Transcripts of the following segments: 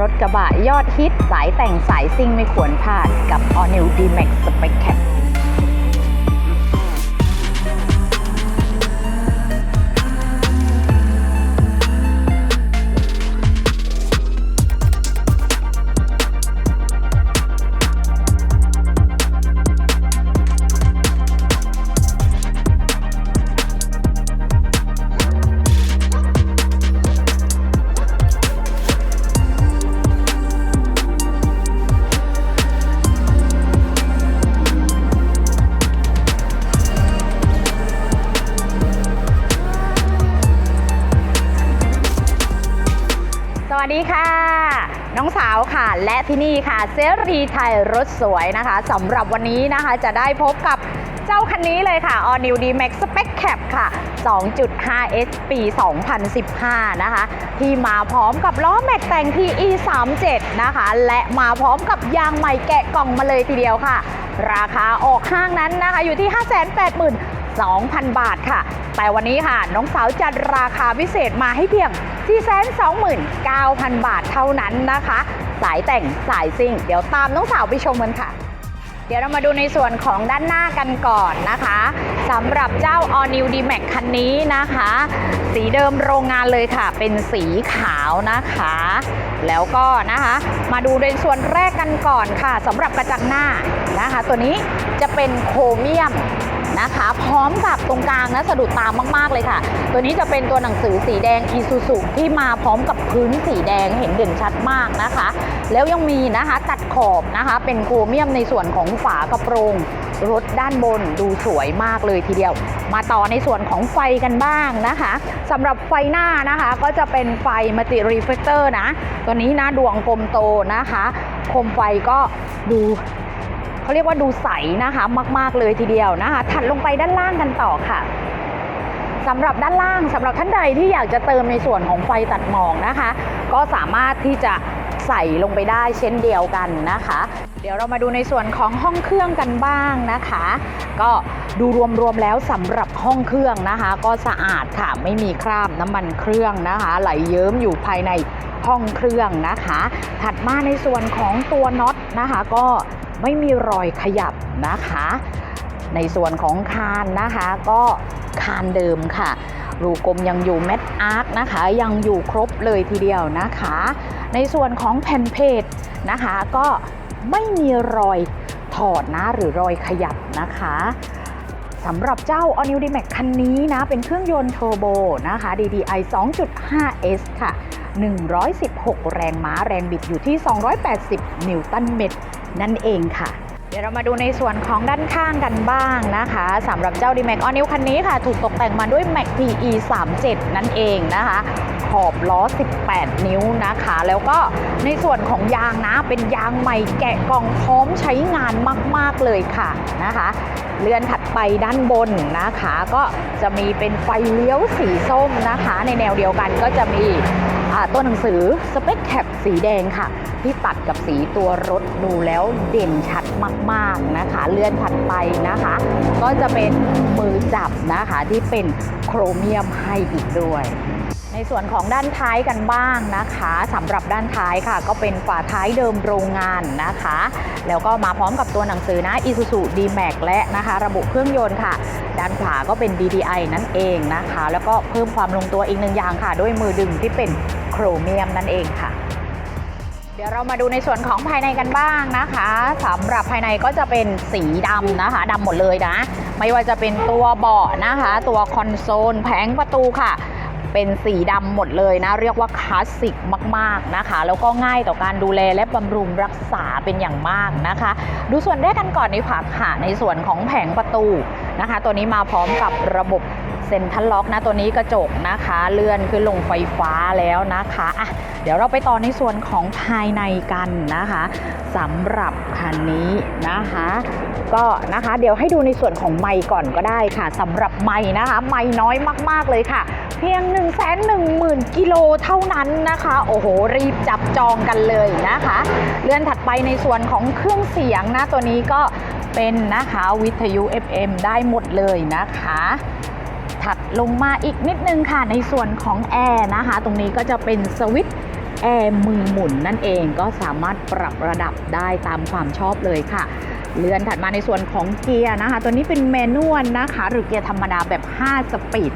รถกระบะยอดฮิตสายแต่งสายซิ่งไม่ควรพลาดกับ All New D-Max Spec Cab วัสดีค่ะ น้องสาวค่ะ และที่นี่ค่ะเซรีไทยรถสวยนะคะสำหรับวันนี้นะคะจะได้พบกับเจ้าคันนี้เลยค่ะ All New D-Max Spec Cap ค่ะ 2.5 S ปี 2015 นะคะ ที่มาพร้อมกับล้อแม็กแต่ง TE 37นะคะ และมาพร้อมกับยางใหม่แกะกล่องมาเลยทีเดียวค่ะ ราคาออกห้างนั้นนะคะอยู่ที่ 580,000 2,000 บาทค่ะแต่วันนี้ค่ะ น้องสาวจัดราคาพิเศษมาให้เพียง 429,000 บาทเท่านั้นนะคะ สายแต่งสายซิ่ง เดี๋ยวตามน้องสาวไปชมกันค่ะ เดี๋ยวเรามาดูในส่วนของด้านหน้ากันก่อนนะคะสำหรับเจ้า All New D-Max คันนี้นะคะ สีเดิมโรงงานเลยค่ะ เป็นสีขาวนะคะ แล้วก็นะคะ มาดูในส่วนแรกกันก่อนค่ะสำหรับกระจังหน้านะคะ ตัวนี้จะเป็นโครเมียม นะคะ พร้อมกับตรงกลางนะสะดุดตามมากๆเลยค่ะ ตัวนี้จะเป็นตัวหนังสือสีแดง i s u z u ที่มาพร้อมกับพื้นสีแดงเห็นเด่นชัดมากนะคะ แล้วยังมีนะคะตัดขอบนะคะ เป็นโครเมียมในส่วนของฝากระโปรงรถด้านบนดูสวยมากเลยทีเดียว มาต่อในส่วนของไฟกันบ้างนะคะสำหรับไฟหน้านะคะก็จะเป็นไฟมัลติรีเฟลเตอร์นะ ตัวนี้นะดวงกลมโตนะคะ คมไฟก็ดู เขาเรียกว่าดูใสนะคะมากๆเลยทีเดียวนะคะ ถัดลงไปด้านล่างกันต่อค่ะสำหรับด้านล่างสำหรับท่านใดที่อยากจะเติมในส่วนของไฟตัดหมอกนะคะ ก็สามารถที่จะใส่ลงไปได้เช่นเดียวกันนะคะ เดี๋ยวเรามาดูในส่วนของห้องเครื่องกันบ้างนะคะ ก็ดูรวมๆแล้วสำหรับห้องเครื่องนะคะ ก็สะอาดค่ะไม่มีคราบน้ำมันเครื่องนะคะ ไหลเยิ้มอยู่ภายในห้องเครื่องนะคะ ถัดมาในส่วนของตัวน็อตนะคะ ก็ ไม่มีรอยขยับนะคะ ในส่วนของคานนะคะก็คานเดิมค่ะรูกลมยังอยู่แมทอาร์คนะคะยังอยู่ครบเลยทีเดียวนะคะ ในส่วนของแผ่นเพจนะคะก็ไม่มีรอยถอดนะหรือรอยขยับนะคะสำหรับเจ้า All New D-Max คันนี้นะ เป็นเครื่องยนต์เทอร์โบนะคะ DDI 2.5S ค่ะ 116 แรงม้าแรงบิดอยู่ที่ 280 นิวตันเมตร นั่นเองค่ะ เดี๋ยวเรามาดูในส่วนของด้านข้างกันบ้างนะคะสำหรับเจ้า D-Max All New คันนี้ค่ะ ถูกตกแต่งมาด้วย Max PE 37นั่นเองนะคะขอบล้อ 18 นิ้วนะคะ แล้วก็ในส่วนของยางนะ เป็นยางใหม่แกะกล่องพร้อมใช้งานมาก ๆ เลยค่ะนะคะ เลื่อนถัดไปด้านบนนะคะ ก็จะมีเป็นไฟเลี้ยวสีส้มนะคะ ในแนวเดียวกันก็จะมี ตัวหนังสือ Spec Cap สีแดงค่ะ ที่ตัดกับสีตัวรถดูแล้วเด่นชัดมาก ๆนะคะ เลื่อนถัดไปนะคะ ก็จะเป็นมือจับนะคะที่เป็นโครเมียมให้อีกด้วยในส่วนของด้านท้ายกันบ้างนะคะสำหรับด้านท้ายค่ะ ก็เป็นฝาท้ายเดิมโรงงานนะคะ แล้วก็มาพร้อมกับตัวหนังสือนะ Isuzu D-Max และนะคะ ระบุเครื่องยนต์ค่ะ ด้านขวาก็เป็น DDI นั่นเองนะคะ แล้วก็เพิ่มความลงตัวอีกหนึ่งอย่างค่ะ ด้วยมือดึงที่เป็น รเมียมนั่นเองค่ะ เดี๋ยวเรามาดูในส่วนของภายในกันบ้างนะคะสำหรับภายในก็จะเป็นสีดำนะคะดำหมดเลยนะ ไม่ว่าจะเป็นตัวเบาะนะคะ ตัวคอนโซลแผงประตูค่ะ เป็นสีดำหมดเลยนะ เรียกว่าคลาสสิกมากๆนะคะ แล้วก็ง่ายต่อการดูแลและบำรุงรักษาเป็นอย่างมากนะคะ ดูส่วนแรกกันก่อนในผักค่ะในส่วนของแผงประตูนะคะ ตัวนี้มาพร้อมกับระบบเซ็นทรัลล็อกนะตัวนี้กระจกนะคะ เลื่อนขึ้นลงไฟฟ้าแล้วนะคะอะเดี๋ยวเราไปต่อในส่วนของภายในกันนะคะสำหรับคันนี้นะคะก็นะคะเดี๋ยวให้ดูในส่วนของไมค์ก่อนก็ได้ค่ะสำหรับไมค์นะคะ ไมค์น้อยมากๆเลยค่ะ เพียง 1 1 0 0 0 0 กิโลเท่านั้นนะคะ โอ้โห รีบจับจองกันเลยนะคะ เลื่อนถัดไปในส่วนของเครื่องเสียงนะ ตัวนี้ก็เป็นนะคะวิทยุ FM ได้หมดเลยนะคะ ถัดลงมาอีกนิดนึงค่ะในส่วนของแอร์นะคะ ตรงนี้ก็จะเป็นสวิตช์แอร์มือหมุนนั่นเองก็สามารถปรับระดับได้ตามความชอบเลยค่ะ เลื่อนถัดมาในส่วนของเกียร์นะคะ ตัวนี้เป็นแมนนวลนะคะ หรือเกียร์ธรรมดาแบบ 5 สปีด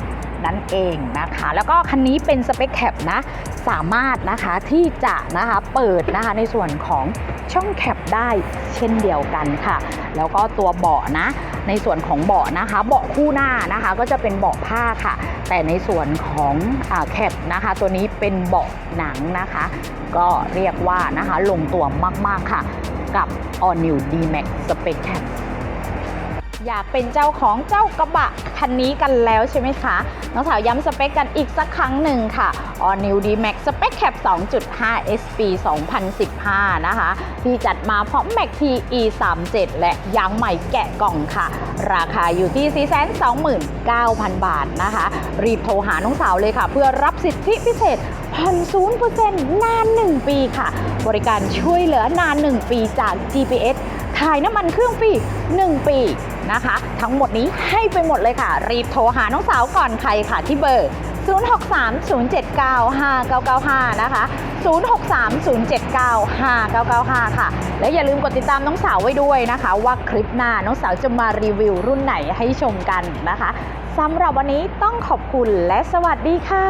นั่นเองนะคะ แล้วก็คันนี้เป็นสเปคแคปนะ สามารถนะคะที่จะนะคะเปิดนะคะในส่วนของช่องแคปได้เช่นเดียวกันค่ะ แล้วก็ตัวเบาะนะ ในส่วนของเบาะนะคะ เบาะคู่หน้านะคะก็จะเป็นเบาะผ้าค่ะ แต่ในส่วนของอแคปนะคะ ตัวนี้เป็นเบาะหนังนะคะ ก็เรียกว่านะคะลงตัวมาก ๆ ค่ะ กับ All New D-Max Spec Cap อยากเป็นเจ้าของเจ้ากระบะคันนี้กันแล้วใช่ไหมคะ น้องสาวย้ำสเปคกันอีกสักครั้งหนึ่งค่ะ All New D-Max Spec Cap 2.5 SP 2015 นะคะ ที่จัดมาพร้อม Max TE 37และยางใหม่แกะกล่องค่ะ ราคาอยู่ที่ 429,000 บาทนะคะ รีบโทรหาน้องสาวเลยค่ะ เพื่อรับสิทธิพิเศษผ่อน0%นาน 1 ปีค่ะ บริการช่วยเหลือนาน 1 ปีจาก GPS ถ่ายน้ำมันเครื่องฟรี 1 ปี นะคะ ทั้งหมดนี้ให้ไปหมดเลยค่ะ รีบโทรหาน้องสาวก่อนใครค่ะที่เบอร์ 0630795995 นะคะ 0630795995 ค่ะ และอย่าลืมกดติดตามน้องสาวไว้ด้วยนะคะ ว่าคลิปหน้าน้องสาวจะมารีวิวรุ่นไหนให้ชมกันนะคะสำหรับวันนี้ต้องขอบคุณและสวัสดีค่ะ